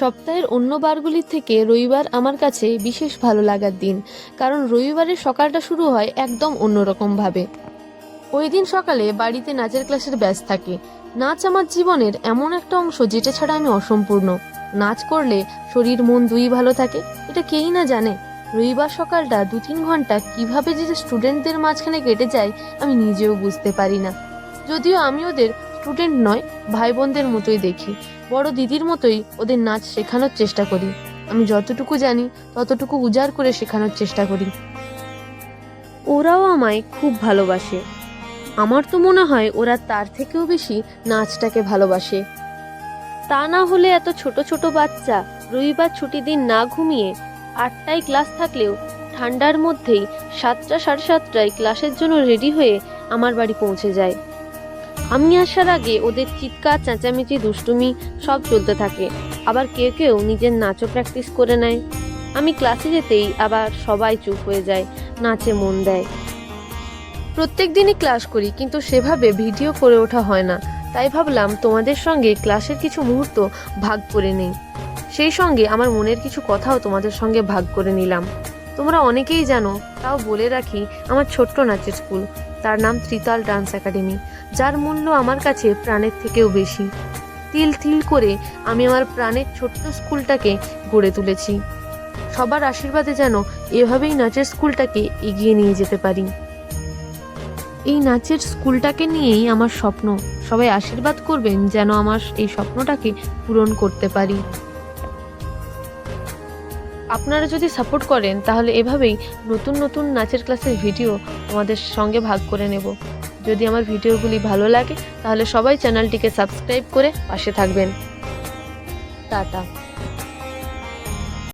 সপ্তাহের অন্য বারগুলির থেকে রবিবার আমার কাছে বিশেষ ভালো লাগার দিন, কারণ রবিবারের সকালটা শুরু হয় একদম অন্যরকমভাবে। ওই দিন সকালে বাড়িতে নাচের ক্লাসের ব্যাচ থাকে। নাচ আমার জীবনের এমন একটা অংশ যেটা ছাড়া আমি অসম্পূর্ণ। নাচ করলে শরীর, মন দুই ভালো থাকে, এটা কেই না জানে। রবিবার সকালটা দু তিন ঘণ্টা কীভাবে যে স্টুডেন্টদের মাঝখানে কেটে যায় আমি নিজেও বুঝতে পারি না। যদিও আমি ওদের স্টুডেন্ট নয় ভাই বোনদের মতোই দেখি। বড় দিদির মতোই ওদের নাচ শেখানোর চেষ্টা করি। আমি যতটুকু জানি, ততটুকু উজাড় করে শেখানোর চেষ্টা করি। ওরাও আমায় খুব ভালোবাসে। আমার তো মনে হয় ওরা তার থেকেও বেশি নাচটাকে ভালোবাসে। তা না হলে এত ছোট ছোট বাচ্চা রবিবার ছুটি দিন না ঘুমিয়ে আটটায় ক্লাস থাকলেও ঠান্ডার মধ্যেই সাতটা সাড়ে সাতটায় ক্লাসের জন্য রেডি হয়ে আমার বাড়ি পৌঁছে যায়। আমি আসার আগে ওদের চিৎকার, চেঁচামেচি, দুষ্টুমি সব চলতে থাকে। আবার কেউ কেউ নিজের নাচও প্র্যাকটিস করে নেয়। আমি ক্লাসে যেতেই আবার সবাই চুপ হয়ে যায়, নাচে মন দেয়। প্রত্যেক দিনই ক্লাস করি, কিন্তু সেভাবে ভিডিও করে ওঠা হয় না। তাই ভাবলাম তোমাদের সঙ্গে ক্লাসের কিছু মুহূর্ত ভাগ করে নেই। সেই সঙ্গে আমার মনের কিছু কথাও তোমাদের সঙ্গে ভাগ করে নিলাম। তোমরা অনেকেই জানো, তাও বলে রাখি, আমার ছোট্ট নাচের স্কুল তার নাম ত্রিতাল ডান্স একাডেমি, যার মূল্য আমার কাছে প্রাণের থেকেও বেশি। তিল তিল করে আমি আমার প্রাণের ছোট্ট স্কুলটাকে গড়ে তুলেছি। সবার আশীর্বাদে যেন এভাবেই নাচের স্কুলটাকে এগিয়ে নিয়ে যেতে পারি। এই নাচের স্কুলটাকে নিয়েই আমার স্বপ্ন। সবাই আশীর্বাদ করবেন যেন আমার এই স্বপ্নটাকে পূরণ করতে পারি। আপনারা যদি সাপোর্ট করেন, তাহলে এভাবেই নতুন নতুন নাচের ক্লাসের ভিডিও আমাদের সঙ্গে ভাগ করে নেব। যদি আমার ভিডিওগুলি ভালো লাগে, তাহলে সবাই চ্যানেলটিকে সাবস্ক্রাইব করে পাশে থাকবেন। টাটা।